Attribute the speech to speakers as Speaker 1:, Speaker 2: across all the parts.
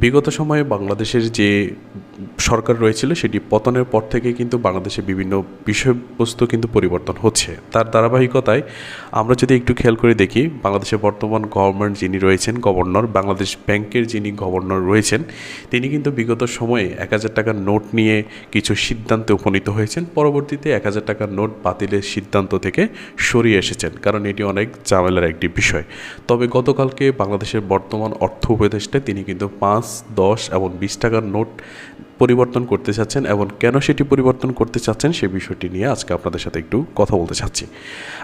Speaker 1: বিগত সময়ে বাংলাদেশের যে সরকার রয়েছিল সেটি পতনের পর থেকে কিন্তু বাংলাদেশে বিভিন্ন বিষয়বস্তু কিন্তু পরিবর্তন হচ্ছে। তার ধারাবাহিকতায় আমরা যদি একটু খেয়াল করে দেখি, বাংলাদেশের বর্তমান গভর্নমেন্ট যিনি রয়েছেন, গভর্নর, বাংলাদেশ ব্যাংকের যিনি গভর্নর রয়েছেন, তিনি কিন্তু বিগত সময়ে এক হাজার টাকার নোট নিয়ে কিছু সিদ্ধান্তে উপনীত হয়েছেন। পরবর্তীতে এক হাজার টাকার নোট বাতিলের সিদ্ধান্ত থেকে সরিয়ে এসেছেন, কারণ এটি অনেক ঝামেলার একটি বিষয়। তবে গতকালকে বাংলাদেশের বর্তমান অর্থ উপদেষ্টা তিনি কিন্তু পাঁচ, দশ এবং বিশ টাকার নোট পরিবর্তন করতে চাচ্ছেন এবং কেন সেটি পরিবর্তন করতে চাচ্ছেন সে বিষয়টি নিয়ে আজকে আপনাদের সাথে একটু কথা বলতে চাচ্ছি।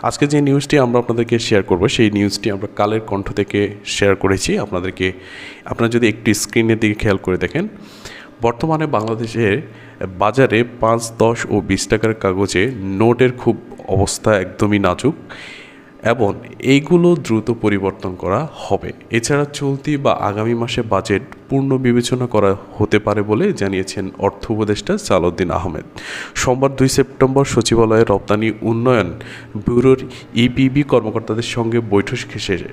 Speaker 1: আজকে যে নিউজটি আমরা আপনাদেরকে শেয়ার করব, সেই নিউজটি আমরা কালের কণ্ঠ থেকে শেয়ার করেছি। আপনাদেরকে, আপনারা যদি একটু স্ক্রিনের দিকে খেয়াল করে দেখেন, বর্তমানে বাংলাদেশের বাজারে পাঁচ, দশ ও বিশ টাকার কাগজে নোটের খুব অবস্থা একদমই নাজুক এবং এইগুলো দ্রুত পরিবর্তন করা হবে। এছাড়া চলতি বা আগামী মাসে বাজেট পূর্ণ বিবেচনা করা হতে পারে বলে জানিয়েছেন অর্থ উপদেষ্টা সালাউদ্দিন আহমেদ। সোমবার দুই সেপ্টেম্বর সচিবালয়ে রপ্তানি উন্নয়ন ব্যুরোর ইপিবি কর্মকর্তাদের সঙ্গে বৈঠক শেষে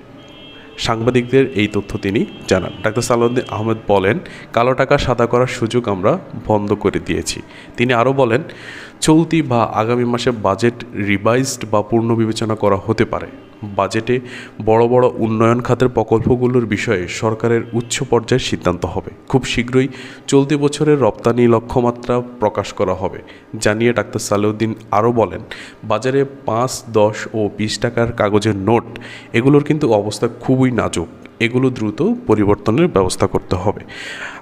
Speaker 1: সাংবাদিকদের এই তথ্য তিনি জানান। ডাক্তার সালাউদ্দিন আহমেদ বলেন, কালো টাকা সাদা করার সুযোগ আমরা বন্ধ করে দিয়েছি। তিনি আরও বলেন, চলতি বা আগামী মাসে বাজেট রিভাইজড বা পূর্ণ বিবেচনা করা হতে পারে। বাজেটে বড় বড় উন্নয়ন খাতের প্রকল্পগুলোর বিষয়ে সরকারের উচ্চ পর্যায়ের সিদ্ধান্ত হবে। খুব শীঘ্রই চলতি বছরের রপ্তানি লক্ষ্যমাত্রা প্রকাশ করা হবে, জানিয়ে ডাক্তার সালেউদ্দিন আরও বলেন, বাজারে পাঁচ, দশ ও বিশ টাকার কাগজের নোট, এগুলোর কিন্তু অবস্থা খুবই নাজুক। এগুলো দ্রুত পরিবর্তনের ব্যবস্থা করতে হবে।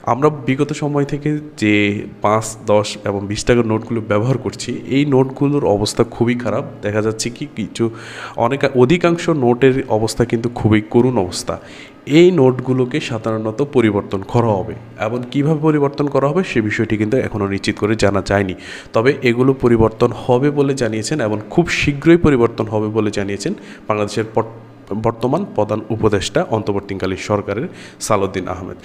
Speaker 1: আমরা বিগত সময় থেকে যে পাঁচ, দশ এবং বিশ টাকার নোটগুলো ব্যবহার করছি, এই নোটগুলোর অবস্থা খুবই খারাপ। দেখা যাচ্ছে কি কিছু অনেক অধিকাংশ নোটের অবস্থা কিন্তু খুবই করুণ অবস্থা। এই নোটগুলোকে সাধারণত পরিবর্তন করা হবে। এবং কীভাবে পরিবর্তন করা হবে সে বিষয়টি কিন্তু এখনও নিশ্চিত করে জানা যায়নি। তবে এগুলো পরিবর্তন হবে বলে জানিয়েছেন এবং খুব শীঘ্রই পরিবর্তন হবে বলে জানিয়েছেন বাংলাদেশের বর্তমান প্রধান উপদেষ্টা অন্তর্বর্তীকালীন সরকারের সালুদ্দিন আহমেদ।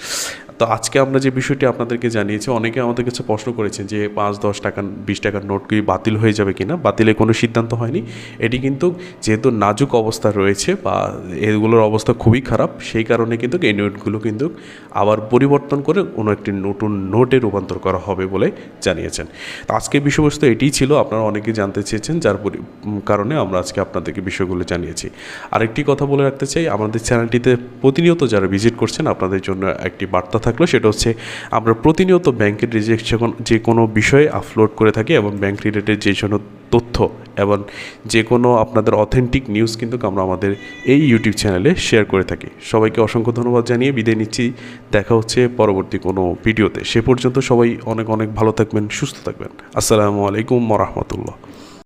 Speaker 1: তো আজকে আমরা যে বিষয়টি আপনাদেরকে জানিয়েছি, অনেকে আমাদের কাছে প্রশ্ন করেছেন যে পাঁচ, দশ টাকা, বিশ টাকার নোট কি বাতিল হয়ে যাবে কিনা? বাতিলের কোনো সিদ্ধান্ত হয়নি। এটি কিন্তু যেহেতু নাজুক অবস্থা রয়েছে বা এগুলোর অবস্থা খুবই খারাপ, সেই কারণে কিন্তু এই নোটগুলো কিন্তু আবার পরিবর্তন করে কোনো একটি নতুন নোটে রূপান্তর করা হবে বলে জানিয়েছেন। তো আজকের বিষয়বস্তু এটিই ছিল, আপনারা অনেকে জানতে চেয়েছেন, যার কারণে আমরা আজকে আপনাদেরকে বিষয়গুলো জানিয়েছি। আরেকটি কথা বলে রাখতে চাই, আমাদের চ্যানেলটিতে প্রতিনিয়ত যারা ভিজিট করছেন, আপনাদের জন্য একটি বার্তা থাকল সেটা হচ্ছে আমরা প্রতিনিয়ত ব্যাংকের রেজিস্ট্রেশন যে কোনো বিষয়ে আপলোড করে থাকি এবং ব্যাংক রিলেটেড যে কোনো তথ্য এবং যে কোনো আপনাদের অথেন্টিক নিউজ কিন্তু আমরা আমাদের এই ইউটিউব চ্যানেলে শেয়ার করে থাকি। সবাইকে অসংখ্য ধন্যবাদ জানিয়ে বিদায় নিচ্ছি। দেখা হচ্ছে পরবর্তী কোনো ভিডিওতে সে পর্যন্ত সবাই অনেক অনেক ভালো থাকবেন, সুস্থ থাকবেন। আসসালামু আলাইকুম রহমতুল্লাহ।